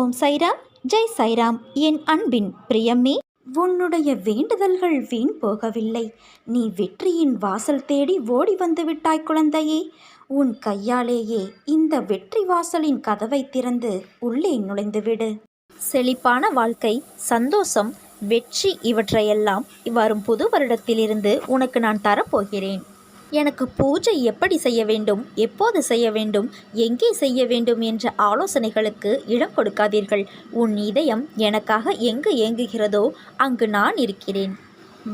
ஓம் சைராம் ஜெய் சைராம். என் அன்பின் பிரியமே உன்னுடைய வேண்டுதல்கள் வீண் போகவில்லை. நீ வெற்றியின் வாசல் தேடி ஓடி வந்து விட்டாய் குழந்தையே. உன் கையாலேயே இந்த வெற்றி வாசலின் கதவை திறந்து உள்ளே நுழைந்துவிடு செழிப்பான வாழ்க்கை சந்தோஷம் வெற்றி இவற்றையெல்லாம் வரும் புது வருடத்திலிருந்து உனக்கு நான் தரப்போகிறேன். எனக்கு பூஜை எப்படி செய்ய வேண்டும்? எப்போது செய்ய வேண்டும்? எங்கே செய்ய வேண்டும்? என்ற ஆலோசனைகளுக்கு இடம் கொடுக்காதீர்கள். உன் இதயம் எனக்காக எங்கு ஏங்குகிறதோ அங்கு நான் இருக்கிறேன்.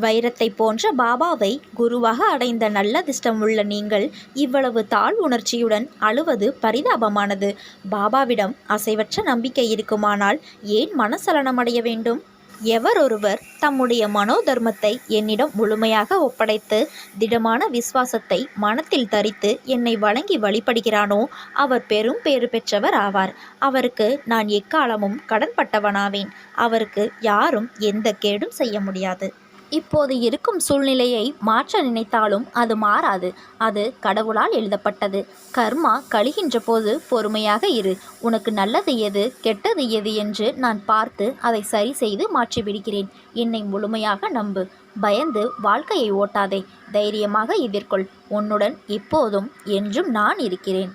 வைரத்தை போன்ற பாபாவை குருவாக அடைந்த நல்லதிர்ஷ்டம் உள்ள நீங்கள் இவ்வளவு தாழ் உணர்ச்சியுடன் அழுவது பரிதாபமானது. பாபாவிடம் அசைவற்ற நம்பிக்கை இருக்குமானால் ஏன் மனசலனமடைய வேண்டும்? எவரொருவர் தம்முடைய மனோதர்மத்தை என்னிடம் முழுமையாக ஒப்படைத்து திடமான விசுவாசத்தை மனத்தில் தரித்து என்னை வழங்கி வழிபடுகிறானோ அவர் பெரும் பேறு பெற்றவர் ஆவார். அவருக்கு நான் எக்காலமும் கடன்பட்டவனாவேன். அவருக்கு யாரும் எந்த கேடும் செய்ய முடியாது. இப்போது இருக்கும் சூழ்நிலையை மாற்ற நினைத்தாலும் அது மாறாது. அது கடவுளால் எழுதப்பட்டது. கர்மா கழிகின்ற போது பொறுமையாக இரு. உனக்கு நல்லது எது கெட்டது எது என்று நான் பார்த்து அதை சரி செய்து மாற்றிவிடுகிறேன். என்னை முழுமையாக நம்பு. பயந்து வாழ்க்கையை ஓட்டாதே. தைரியமாக எதிர்கொள். உன்னுடன் இப்போதும் என்றும் நான் இருக்கிறேன்.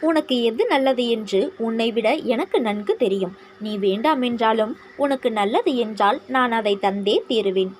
உனக்கு எது நல்லது என்று உன்னை விட எனக்கு நன்கு தெரியும். நீ வேண்டாம் என்றாலும் உனக்கு நல்லது என்றால் நான் அதை தந்தே தீருவேன்.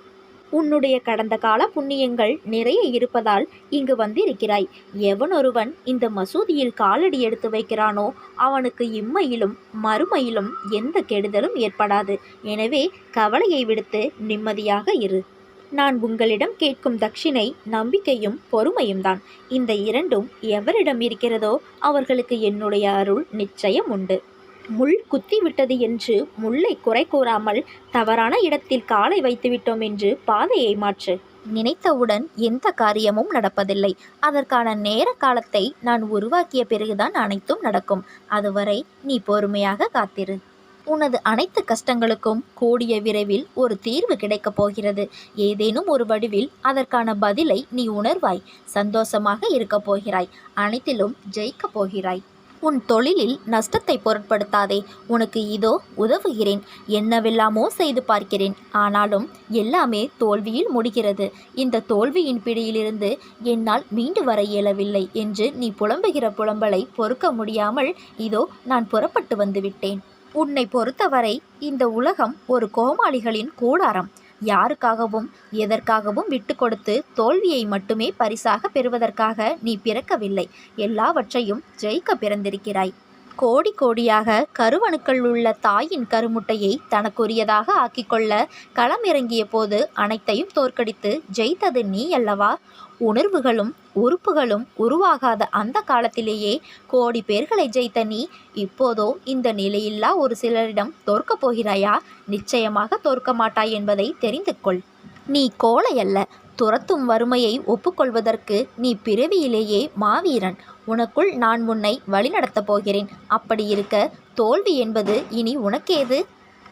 உன்னுடைய கடந்த கால புண்ணியங்கள் நிறைய இருப்பதால் இங்கு வந்திருக்கிறாய். எவனொருவன் இந்த மசூதியில் காலடி எடுத்து வைக்கிறானோ அவனுக்கு இம்மையிலும் மறுமையிலும் எந்த கெடுதலும் ஏற்படாது. எனவே கவலையை விடுத்து நிம்மதியாக இரு. நான் உங்களிடம் கேட்கும் தட்சிணை நம்பிக்கையும் பொறுமையும் தான். இந்த இரண்டும் எவரிடம் இருக்கிறதோ அவர்களுக்கு என்னுடைய அருள் நிச்சயம் உண்டு. முள் குத்திவிட்டது என்று முல்லை குறை கூறாமல் தவறான இடத்தில் காலை வைத்துவிட்டோம் என்று பாதையை மாற்று. நினைத்தவுடன் எந்த காரியமும் நடப்பதில்லை. அதற்கான நேர காலத்தை நான் உருவாக்கிய பிறகுதான் அனைத்தும் நடக்கும். அதுவரை நீ பொறுமையாக காத்திரு. உனது அனைத்து கஷ்டங்களுக்கும் கூடிய விரைவில் ஒரு தீர்வு கிடைக்கப் போகிறது. ஏதேனும் ஒரு வடிவில் அதற்கான பதிலை நீ உணர்வாய். சந்தோஷமாக இருக்கப் போகிறாய். அனைத்திலும் ஜெயிக்கப் போகிறாய். உன் தொழிலில் நஷ்டத்தை பொருட்படுத்தாதே உனக்கு இதோ உதவுகிறேன். என்னவெல்லாமோ செய்து பார்க்கிறேன். ஆனாலும் எல்லாமே தோல்வியில் முடிகிறது. இந்த தோல்வியின் பிடியிலிருந்து என்னால் மீண்டு வர இயலவில்லை என்று நீ புலம்புகிற புலம்பலை பொறுக்க முடியாமல் இதோ நான் புறப்பட்டு வந்துவிட்டேன். உன்னை பொறுத்தவரை இந்த உலகம் ஒரு கோமாளிகளின் கூடாரம். யாருக்காகவும் எதற்காகவும் விட்டு கொடுத்து தோல்வியை மட்டுமே பரிசாக பெறுவதற்காக நீ பிறக்கவில்லை. எல்லாவற்றையும் ஜெயிக்க பிறந்திருக்கிறாய். கோடி கோடியாக கருவணுக்கள் உள்ள தாயின் கருமுட்டையை தனக்குரியதாக ஆக்கிக்கொள்ள களமிறங்கிய போது அனைத்தையும் தோற்கடித்து ஜெயித்தது நீ அல்லவா? உணர்வுகளும் உறுப்புகளும் உருவாகாத அந்த காலத்திலேயே கோடி பேர்களை ஜெயித்த நீ இப்போதோ இந்த நிலையில்லா ஒரு சிலரிடம் தோற்கப் போகிறாயா? நிச்சயமாக தோற்க மாட்டாய் என்பதை தெரிந்து கொள். நீ கோழையல்ல. துரத்தும் வறுமையை ஒப்புக்கொள்வதற்கு நீ பிறவியிலேயே மாவீரன். உனக்குள் நான் உன்னை வழிநடத்தப் போகிறேன். அப்படி இருக்க தோல்வி என்பது இனி உனக்கேது?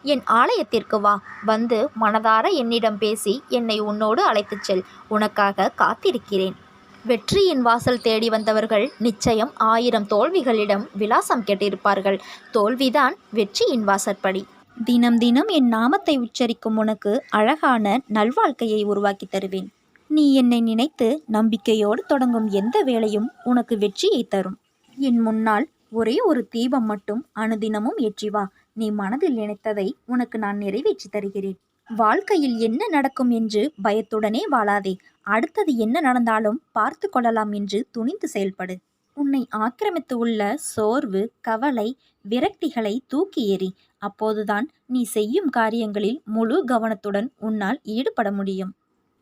என் ஆலயத்திற்கு வா. வந்து மனதார என்னிடம் பேசி என்னை உன்னோடு அழைத்துச் செல். உனக்காக காத்திருக்கிறேன். வெற்றியின் வாசல் தேடி வந்தவர்கள் நிச்சயம் ஆயிரம் தோல்விகளிடம் விலாசம் கேட்டிருப்பார்கள். தோல்விதான் வெற்றியின் வாசற்படி. தினம் தினம் என் நாமத்தை உச்சரிக்கும் உனக்கு அழகான நல்வாழ்க்கையை உருவாக்கி தருவேன். நீ என்னை நினைத்து நம்பிக்கையோடு தொடங்கும் எந்த வேலையும் உனக்கு வெற்றியை தரும். என் முன்னால் ஒரே ஒரு தீபம் மட்டும் அனுதினமும் ஏற்றி வா. நீ மனதில் நினைத்ததை உனக்கு நான் நிறைவேற்றி தருகிறேன். வாழ்க்கையில் என்ன நடக்கும் என்று பயத்துடனே வாழாதே. அடுத்தது என்ன நடந்தாலும் பார்த்து கொள்ளலாம் என்று துணிந்து செயல்படு. உன்னை ஆக்கிரமித்து உள்ள சோர்வு கவலை விரக்திகளை தூக்கி எறி. அப்போதுதான் நீ செய்யும் காரியங்களில் முழு கவனத்துடன் உன்னால் ஈடுபட முடியும்.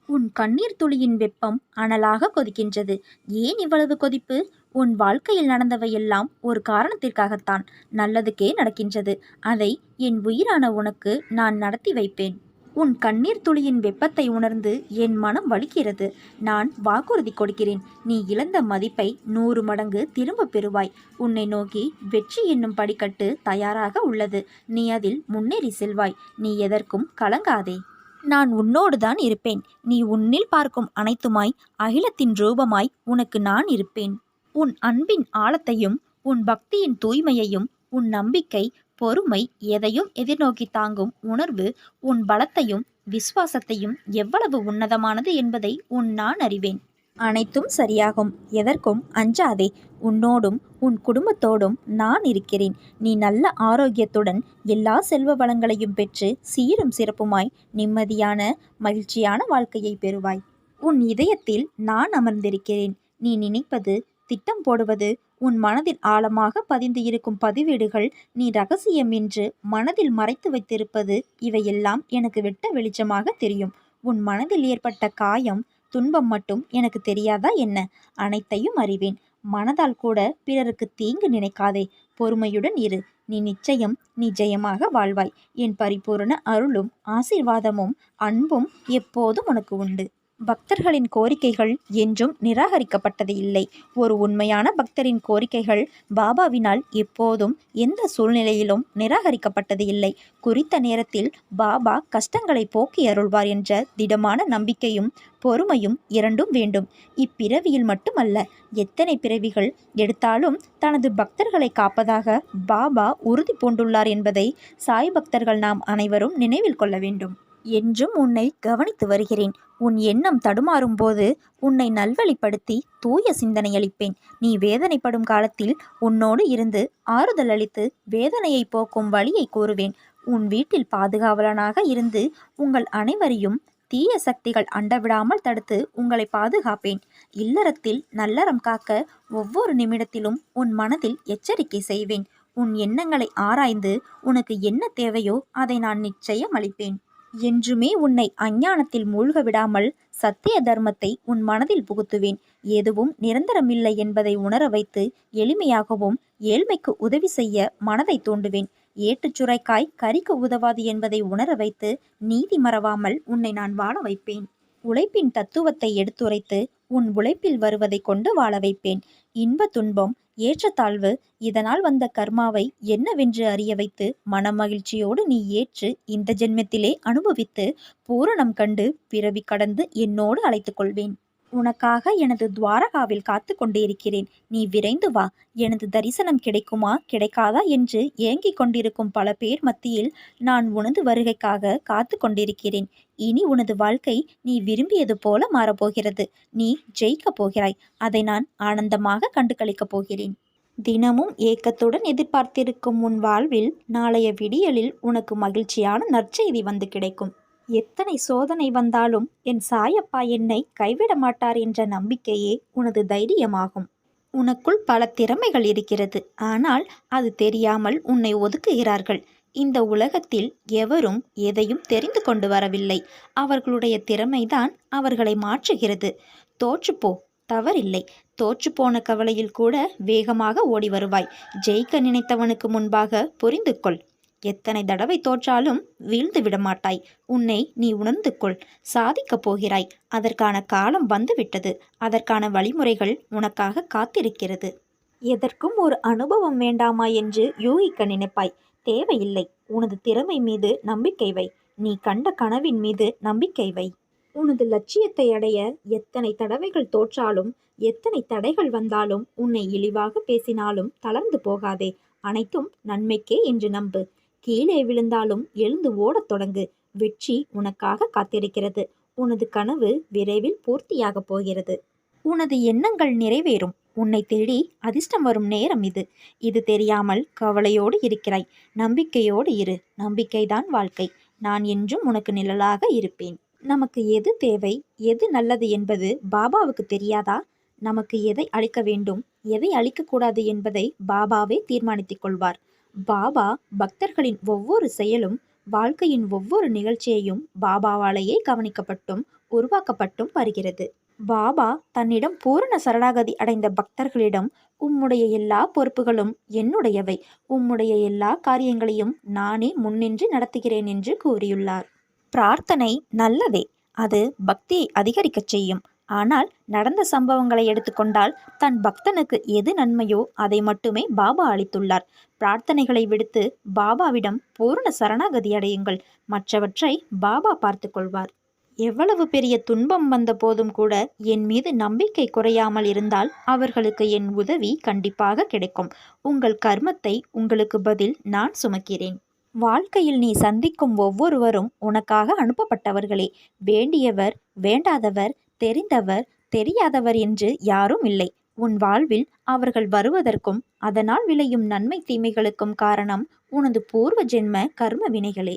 உன் கண்ணீர் துளியின் வெப்பம் அனலாக கொதிக்கின்றது. ஏன் இவ்வளவு கொதிப்பு? உன் வாழ்க்கையில் நடந்தவையெல்லாம் ஒரு காரணத்திற்காகத்தான். நல்லதுக்கே நடக்கின்றது. அதை என் உயிரான உனக்கு நான் நடத்தி வைப்பேன். உன் கண்ணீர் துளியின் வெப்பத்தை உணர்ந்து என் மனம் வலிக்கிறது. நான் வாக்குறுதி கொடுக்கிறேன். நீ இழந்த மதிப்பை நூறு மடங்கு திரும்ப பெறுவாய். உன்னை நோக்கி வெற்றி என்னும் படிக்கட்டு தயாராக உள்ளது. நீ அதில் முன்னேறி செல்வாய். நீ எதற்கும் கலங்காதே. நான் உன்னோடு தான் இருப்பேன். நீ உன்னில் பார்க்கும் அனைத்துமாய் அகிலத்தின் ரூபமாய் உனக்கு நான் இருப்பேன். உன் அன்பின் ஆழத்தையும் உன் பக்தியின் தூய்மையையும் உன் நம்பிக்கை பொறுமை எதையும் எதிர்நோக்கி தாங்கும் உணர்வு உன் பலத்தையும் விசுவாசத்தையும் எவ்வளவு உன்னதமானது என்பதை உன் நான் அறிவேன். அனைத்தும் சரியாகும். எதற்கும்? அஞ்சாதே. உன்னோடும் உன் குடும்பத்தோடும் நான் இருக்கிறேன். நீ நல்ல ஆரோக்கியத்துடன் எல்லா செல்வ வளங்களையும் பெற்று சீரும் சிறப்புமாய் நிம்மதியான மகிழ்ச்சியான வாழ்க்கையை பெறுவாய். உன் இதயத்தில் நான் அமர்ந்திருக்கிறேன். நீ நினைப்பது திட்டம் போடுவது உன் மனதில் ஆழமாக பதிந்து இருக்கும் பதிவேடுகள் நீ ரகசியம் என்று மனதில் மறைத்து வைத்திருப்பது இவையெல்லாம் எனக்கு வெட்ட வெளிச்சமாக தெரியும். உன் மனதில் ஏற்பட்ட காயம் துன்பம் மட்டும் எனக்கு தெரியாதா என்ன? அனைத்தையும் அறிவேன். மனதால் கூட பிறருக்கு தீங்கு நினைக்காதே. பொறுமையுடன் இரு. நீ நிச்சயம் நீ ஜெயமாக வாழ்வாய். என் பரிபூரண அருளும் ஆசீர்வாதமும் அன்பும் எப்போதும் உனக்கு உண்டு. பக்தர்களின் கோரிக்கைகள் என்றும் நிராகரிக்கப்பட்டது இல்லை. ஒரு உண்மையான பக்தரின் கோரிக்கைகள் பாபாவினால் எப்போதும் எந்த சூழ்நிலையிலும் நிராகரிக்கப்பட்டது இல்லை. குறித்த நேரத்தில் பாபா கஷ்டங்களை போக்கி அருள்வார் என்ற திடமான நம்பிக்கையும் பொறுமையும் இரண்டும் வேண்டும். இப்பிறவியில் மட்டுமல்ல எத்தனை பிறவிகள் எடுத்தாலும் தனது பக்தர்களை காப்பதாக பாபா உறுதி பூண்டுள்ளார் என்பதை சாய் பக்தர்கள் நாம் அனைவரும் நினைவில் கொள்ள வேண்டும். என்றும் உன்னை கவனித்து வருகிறேன். உன் எண்ணம் தடுமாறும் போது உன்னை நல்வழிப்படுத்தி தூய சிந்தனை அளிப்பேன். நீ வேதனைப்படும் காலத்தில் உன்னோடு இருந்து ஆறுதல் அளித்து வேதனையை போக்கும் வழியை கூறுவேன். உன் வீட்டில் பாதுகாவலனாக இருந்து உங்கள் அனைவரையும் தீய சக்திகள் அண்டவிடாமல் தடுத்து உங்களை பாதுகாப்பேன். இல்லறத்தில் நல்லறம் காக்க ஒவ்வொரு நிமிடத்திலும் உன் மனதில் எச்சரிக்கை செய்வேன். உன் எண்ணங்களை ஆராய்ந்து உனக்கு என்ன தேவையோ அதை நான் நிச்சயம் அளிப்பேன். என்றுமே உன்னை அஞ்ஞானத்தில் மூழ்க விடாமல் சத்திய தர்மத்தை உன் மனதில் புகுத்துவேன். எதுவும் நிரந்தரமில்லை என்பதை உணர வைத்து எளிமையாகவும் ஏழ்மைக்கு உதவி செய்ய மனதை தூண்டுவேன். ஏட்டுச் சுரைக்காய் கறிக்கு உதவாது என்பதை உணர வைத்து நீதி மறவாமல் உன்னை நான் வாழ வைப்பேன். உழைப்பின் தத்துவத்தை எடுத்துரைத்து உன் உழைப்பில் வருவதை கொண்டு வாழ வைப்பேன். இன்ப துன்பம் ஏற்றத்தாழ்வு இதனால் வந்த கர்மாவை என்னவென்று அறிய வைத்து மனமகிழ்ச்சியோடு நீ ஏற்று இந்த ஜென்மத்திலே அனுபவித்து பூரணம் கண்டு பிறவி கடந்து என்னோடு அழைத்துக் கொள்வேன். உனக்காக எனது துவாரகாவில் காத்து கொண்டிருக்கிறேன். நீ விரைந்து வா. எனது தரிசனம் கிடைக்குமா? கிடைக்காதா? என்று ஏங்கிக் கொண்டிருக்கும் பல பேர் மத்தியில் நான் உனது வருகைக்காக காத்து கொண்டிருக்கிறேன். இனி உனது வாழ்க்கை நீ விரும்பியது போல மாறப்போகிறது. நீ ஜெயிக்கப் போகிறாய். அதை நான் ஆனந்தமாக கண்டு கழிக்கப் போகிறேன். தினமும் ஏக்கத்துடன் எதிர்பார்த்திருக்கும் உன் வாழ்வில் நாளைய விடியலில் உனக்கு மகிழ்ச்சியான நற்செய்தி வந்து கிடைக்கும். எத்தனை சோதனை வந்தாலும் என் சாயப்பா என்னை கைவிட மாட்டார் என்ற நம்பிக்கையே உனது தைரியமாகும். உனக்குள் பல திறமைகள் இருக்கிறது. ஆனால் அது தெரியாமல் உன்னை ஒதுக்குகிறார்கள். இந்த உலகத்தில் எவரும் எதையும் தெரிந்து கொண்டு வரவில்லை. அவர்களுடைய திறமைதான் அவர்களை மாற்றுகிறது. தோற்றுப்போ தவறில்லை. தோற்றுப்போன கவலையில் கூட வேகமாக ஓடி வருவாய் ஜெயிக்க நினைத்தவனுக்கு முன்பாக புரிந்து கொள் எத்தனை தடவை தோற்றாலும் வீழ்ந்து விடமாட்டாய். உன்னை நீ உணர்ந்து கொள். சாதிக்கப் போகிறாய். அதற்கான காலம் வந்துவிட்டது. அதற்கான வழிமுறைகள் உனக்காக காத்திருக்கிறது. எதற்கும் ஒரு அனுபவம் வேண்டாமா என்று யூகிக்க நினைப்பாய். தேவையில்லை. உனது திறமை மீது நம்பிக்கை வை. நீ கண்ட கனவின் மீது நம்பிக்கை வை. உனது லட்சியத்தை அடைய எத்தனை தடவைகள் தோற்றாலும் எத்தனை தடைகள் வந்தாலும் உன்னை இழிவாக பேசினாலும் தளர்ந்து போகாதே. அனைத்தும் நன்மைக்கே என்று நம்பு. கீழே விழுந்தாலும் எழுந்து ஓடத் தொடங்கு. வெற்றி உனக்காக காத்திருக்கிறது. உனது கனவு விரைவில் பூர்த்தியாகப் போகிறது. உனது எண்ணங்கள் நிறைவேறும். உன்னை தேடி அதிர்ஷ்டம் வரும் நேரம் இது. இது தெரியாமல் கவலையோடு இருக்கிறாய். நம்பிக்கையோடு இரு. நம்பிக்கைதான் வாழ்க்கை. நான் என்றும் உனக்கு நிழலாக இருப்பேன். நமக்கு எது தேவை? எது நல்லது என்பது பாபாவுக்கு தெரியாதா? நமக்கு எதை அளிக்க வேண்டும்? எதை அளிக்கக்கூடாது என்பதை பாபாவே தீர்மானித்துக் கொள்வார். பாபா பக்தர்களின் ஒவ்வொரு செயலும் வாழ்க்கையின் ஒவ்வொரு நிகழ்ச்சியையும் பாபாவாலேயே கவனிக்கப்பட்டும் உருவாக்கப்பட்டும் வருகிறது. பாபா தன்னிடம் பூரண சரணாகதி அடைந்த பக்தர்களிடம் உம்முடைய எல்லா பொறுப்புகளும் என்னுடையவை. உம்முடைய எல்லா காரியங்களையும் நானே முன்னின்று நடத்துகிறேன் என்று கூறியுள்ளார். பிரார்த்தனை நல்லதே. அது பக்தியை அதிகரிக்கச் செய்யும். ஆனால் நடந்த சம்பவங்களை எடுத்துக்கொண்டால் தன் பக்தனுக்கு எது நன்மையோ அதை மட்டுமே பாபா அளித்துள்ளார். பிரார்த்தனைகளை விடுத்து பாபாவிடம் பூர்ண சரணாகதி அடையுங்கள். மற்றவற்றை பாபா பார்த்து கொள்வார். எவ்வளவு பெரிய துன்பம் வந்த போதும் கூட என் மீது நம்பிக்கை குறையாமல் இருந்தால் அவர்களுக்கு என் உதவி கண்டிப்பாக கிடைக்கும். உங்கள் கர்மத்தை உங்களுக்கு பதில் நான் சுமக்கிறேன். வாழ்க்கையில் நீ சந்திக்கும் ஒவ்வொருவரும் உனக்காக அனுப்பப்பட்டவர்களே. வேண்டியவர் வேண்டாதவர் தெரிந்தவர் தெரியாதவர் என்று யாரும் இல்லை. உன் வாழ்வில் அவர்கள் வருவதற்கும் அதனால் விளையும் நன்மை தீமைகளுக்கும் காரணம் உனது பூர்வ ஜென்ம கர்ம வினைகளே.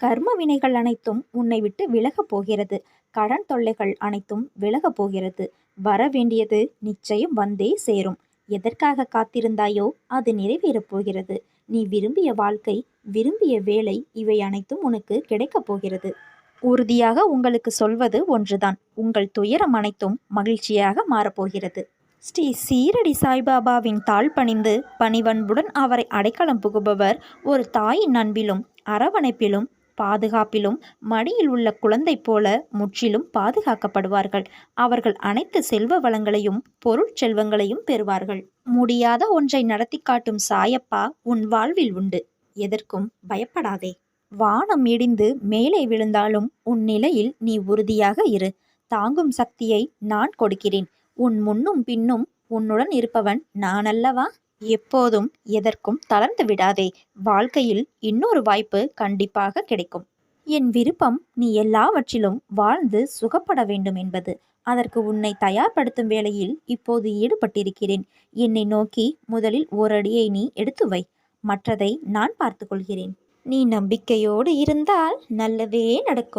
கர்ம வினைகள் அனைத்தும் உன்னை விட்டு விலகப் போகிறது. கடன் தொல்லைகள் அனைத்தும் விலகப் போகிறது. வர வேண்டியது நிச்சயம் வந்தே சேரும். எதற்காக காத்திருந்தாயோ அது நிறைவேறப் போகிறது. நீ விரும்பிய வாழ்க்கை விரும்பிய வேலை இவை அனைத்தும் உனக்கு கிடைக்கப் போகிறது. உறுதியாக உங்களுக்கு சொல்வது ஒன்றுதான். உங்கள் துயரம் அனைத்தும் மகிழ்ச்சியாக மாறப்போகிறது. ஸ்ரீ சீரடி சாய்பாபாவின் தாழ் பணிந்து பணிவன்புடன் அவரை அடைக்கலம் புகுபவர் ஒரு தாயின் அன்பிலும் அரவணைப்பிலும் பாதுகாப்பிலும் மடியில் உள்ள குழந்தை போல முற்றிலும் பாதுகாக்கப்படுவார்கள். அவர்கள் அனைத்து செல்வ வளங்களையும் பொருள் செல்வங்களையும் பெறுவார்கள். முடியாத ஒன்றை நடத்தி காட்டும் சாயப்பா உன் வாழ்வில் உண்டு. எதற்கும் பயப்படாதே. வானம் இடிந்து மேலே விழுந்தாலும் உன் நிலையில் நீ உறுதியாக இரு. தாங்கும் சக்தியை நான் கொடுக்கிறேன். உன் முன்னும் பின்னும் உன்னுடன் இருப்பவன் நான் அல்லவா எப்போதும் எதற்கும் தளர்ந்து விடாதே. வாழ்க்கையில் இன்னொரு வாய்ப்பு கண்டிப்பாக கிடைக்கும். என் விருப்பம் நீ எல்லாவற்றிலும் வாழ்ந்து சுகப்பட வேண்டும் என்பது. அதற்கு உன்னை தயார்படுத்தும் வேளையில் இப்போது ஈடுபட்டிருக்கிறேன். என்னை நோக்கி முதலில் ஓரடியை நீ எடுத்து வை. மற்றதை நான் பார்த்துக்கொள்கிறேன். நீ நம்பிக்கையோடு இருந்தால் நல்லதே நடக்கும்.